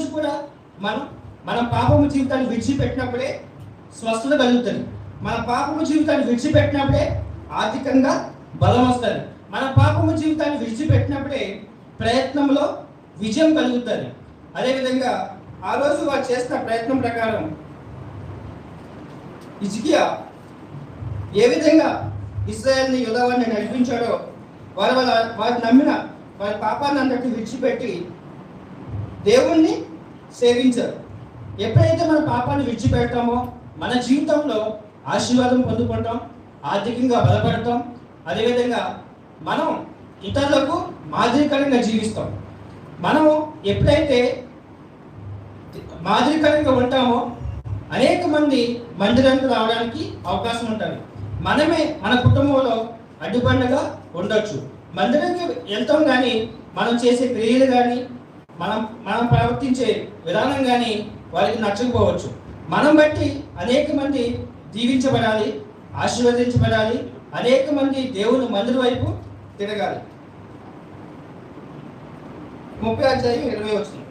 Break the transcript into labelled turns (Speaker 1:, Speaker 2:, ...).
Speaker 1: రోజు కూడా మనం మన పాపము జీవితాన్ని విడిచిపెట్టినప్పుడే స్వస్థత కలుగుతుంది. మన పాపము జీవితాన్ని విడిచిపెట్టినప్పుడే ఆర్థికంగా బలం వస్తుంది. మన పాపము జీవితాన్ని విడిచిపెట్టినప్పుడే ప్రయత్నంలో విజయం కలుగుతుంది. అదేవిధంగా ఆ రోజు వారు చేసిన ప్రయత్నం ప్రకారం ఇజికియా ఏ విధంగా ఇస్రాయల్ని యుధవాన్ని నడిపించాడో వారు వాళ్ళ వారు నమ్మిన వారి పాపాన్ని అంతటి విడిచిపెట్టి దేవుణ్ణి సేవించరు. ఎప్పుడైతే మన పాపాన్ని విడిచిపెడతామో మన జీవితంలో ఆశీర్వాదం పొందుకుంటాం ఆర్థికంగా బలపడతాం అదేవిధంగా మనం ఇతరులకు మాదిరికరంగా జీవిస్తాం. మనం ఎప్పుడైతే మాదిరికరంగా ఉంటామో అనేక మంది మందిరానికి రావడానికి అవకాశం ఉంటుంది. మనమే మన కుటుంబంలో అడ్డుపండగా ఉండొచ్చు. మందిరానికి వెళ్తాం కానీ మనం చేసే క్రియలు కానీ మనం మనం ప్రవర్తించే విధానం కానీ వారికి నచ్చకపోవచ్చు. మనం బట్టి అనేక మంది దీవించబడాలి ఆశీర్వదించబడాలి అనేక మంది దేవుని మందిర వైపు తిరగాలి. ముప్పై అధ్యాయం ఇరవై వచ్చింది